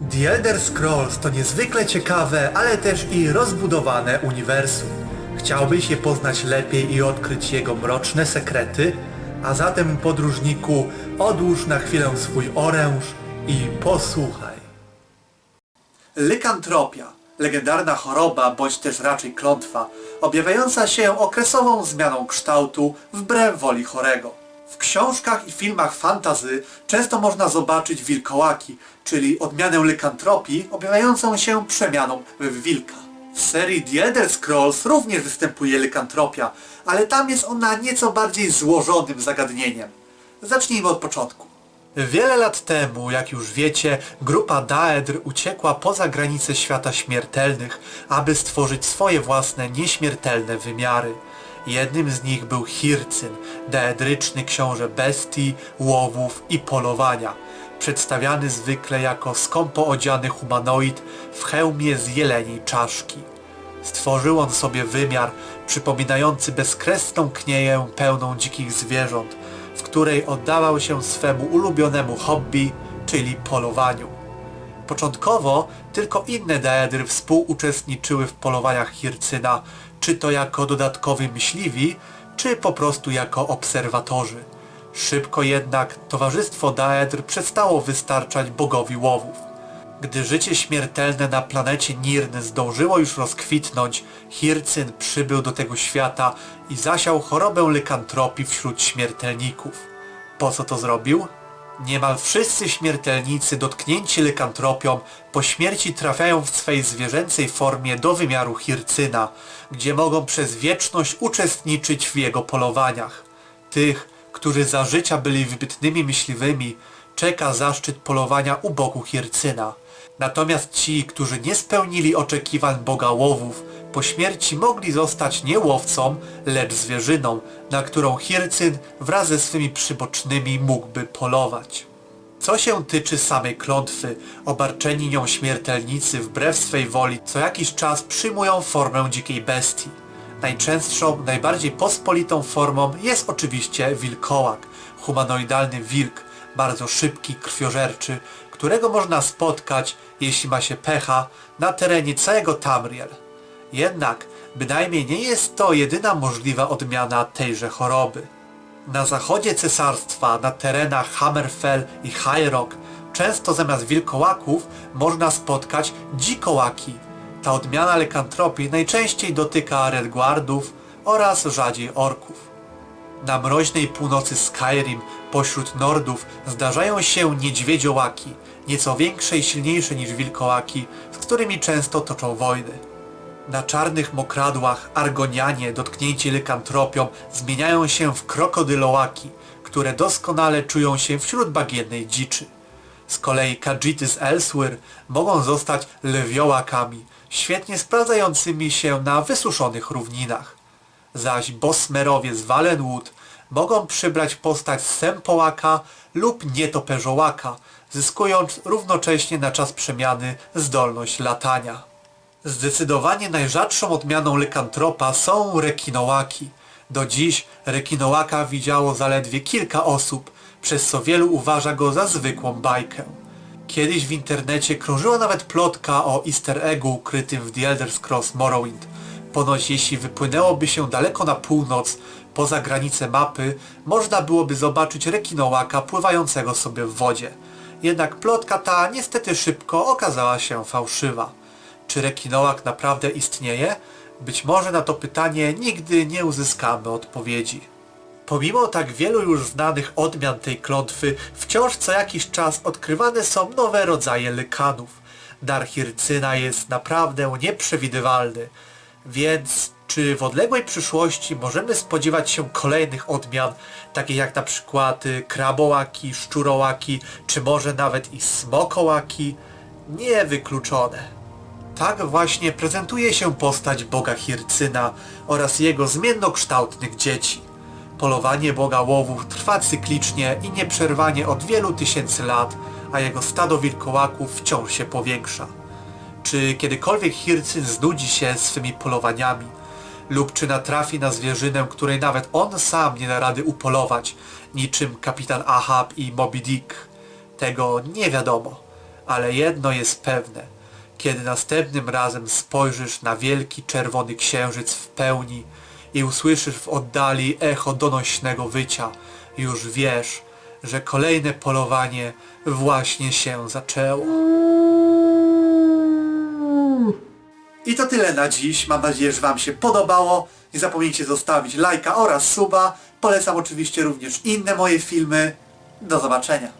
The Elder Scrolls to niezwykle ciekawe, ale też i rozbudowane uniwersum. Chciałbyś je poznać lepiej i odkryć jego mroczne sekrety? A zatem podróżniku, odłóż na chwilę swój oręż i posłuchaj. Lykantropia, legendarna choroba, bądź też raczej klątwa, objawiająca się okresową zmianą kształtu wbrew woli chorego. W książkach i filmach fantazy często można zobaczyć wilkołaki, czyli odmianę lykantropii objawiającą się przemianą w wilka. W serii The Elder Scrolls również występuje lykantropia, ale tam jest ona nieco bardziej złożonym zagadnieniem. Zacznijmy od początku. Wiele lat temu, jak już wiecie, grupa Daedr uciekła poza granice świata śmiertelnych, aby stworzyć swoje własne nieśmiertelne wymiary. Jednym z nich był Hircyn, daedryczny książę bestii, łowów i polowania, przedstawiany zwykle jako skąpo odziany humanoid w hełmie z jeleniej czaszki. Stworzył on sobie wymiar przypominający bezkresną knieję pełną dzikich zwierząt, w której oddawał się swemu ulubionemu hobby, czyli polowaniu. Początkowo tylko inne daedry współuczestniczyły w polowaniach Hircyna, czy to jako dodatkowi myśliwi, czy po prostu jako obserwatorzy. Szybko jednak towarzystwo daedr przestało wystarczać bogowi łowów. Gdy życie śmiertelne na planecie Nirn zdążyło już rozkwitnąć, Hircyn przybył do tego świata i zasiał chorobę lykantropii wśród śmiertelników. Po co to zrobił? Niemal wszyscy śmiertelnicy dotknięci lykantropią po śmierci trafiają w swej zwierzęcej formie do wymiaru Hircyna, gdzie mogą przez wieczność uczestniczyć w jego polowaniach. Tych, którzy za życia byli wybitnymi myśliwymi, czeka zaszczyt polowania u boku Hircyna. Natomiast ci, którzy nie spełnili oczekiwań Boga łowów, po śmierci mogli zostać nie łowcą, lecz zwierzyną, na którą Hircyn wraz ze swymi przybocznymi mógłby polować. Co się tyczy samej klątwy, obarczeni nią śmiertelnicy wbrew swej woli co jakiś czas przyjmują formę dzikiej bestii. Najczęstszą, najbardziej pospolitą formą jest oczywiście wilkołak, humanoidalny wilk, bardzo szybki, krwiożerczy, którego można spotkać, jeśli ma się pecha, na terenie całego Tamriel. Jednak bynajmniej nie jest to jedyna możliwa odmiana tejże choroby. Na zachodzie cesarstwa, na terenach Hammerfell i High Rock, często zamiast wilkołaków można spotkać dzikołaki. Ta odmiana lekantropii najczęściej dotyka redguardów oraz rzadziej orków. Na mroźnej północy Skyrim pośród Nordów zdarzają się niedźwiedziołaki, nieco większe i silniejsze niż wilkołaki, z którymi często toczą wojny. Na czarnych mokradłach Argonianie dotknięci lykantropią zmieniają się w krokodylołaki, które doskonale czują się wśród bagiennej dziczy. Z kolei Khajiity z Elswyr mogą zostać lewiołakami, świetnie sprawdzającymi się na wysuszonych równinach. Zaś bosmerowie z Valenwood mogą przybrać postać sępołaka lub nietoperzołaka, zyskując równocześnie na czas przemiany zdolność latania. Zdecydowanie najrzadszą odmianą lykantropa są rekinołaki. Do dziś rekinołaka widziało zaledwie kilka osób, przez co wielu uważa go za zwykłą bajkę. Kiedyś w internecie krążyła nawet plotka o easter eggu ukrytym w The Elder Scrolls Morrowind. Ponoć jeśli wypłynęłoby się daleko na północ, poza granice mapy, można byłoby zobaczyć rekinołaka pływającego sobie w wodzie. Jednak plotka ta niestety szybko okazała się fałszywa. Czy rekinołak naprawdę istnieje? Być może na to pytanie nigdy nie uzyskamy odpowiedzi. Pomimo tak wielu już znanych odmian tej klątwy, wciąż co jakiś czas odkrywane są nowe rodzaje lykanów. Dar Hircyna jest naprawdę nieprzewidywalny, więc czy w odległej przyszłości możemy spodziewać się kolejnych odmian, takich jak na przykład y, krabołaki, szczurołaki, czy może nawet i smokołaki? Niewykluczone. Tak właśnie prezentuje się postać Boga Hircyna oraz jego zmiennokształtnych dzieci. Polowanie Boga Łowów trwa cyklicznie i nieprzerwanie od wielu tysięcy lat, a jego stado wilkołaków wciąż się powiększa. Czy kiedykolwiek Hircyn znudzi się swymi polowaniami? Lub czy natrafi na zwierzynę, której nawet on sam nie da rady upolować, niczym kapitan Ahab i Moby Dick? Tego nie wiadomo Ale jedno jest pewne. Kiedy następnym razem spojrzysz na wielki czerwony księżyc w pełni i usłyszysz w oddali echo donośnego wycia, już wiesz, że kolejne polowanie właśnie się zaczęło. I to tyle na dziś. Mam nadzieję, że Wam się podobało. Nie zapomnijcie zostawić lajka oraz suba. Polecam oczywiście również inne moje filmy. Do zobaczenia.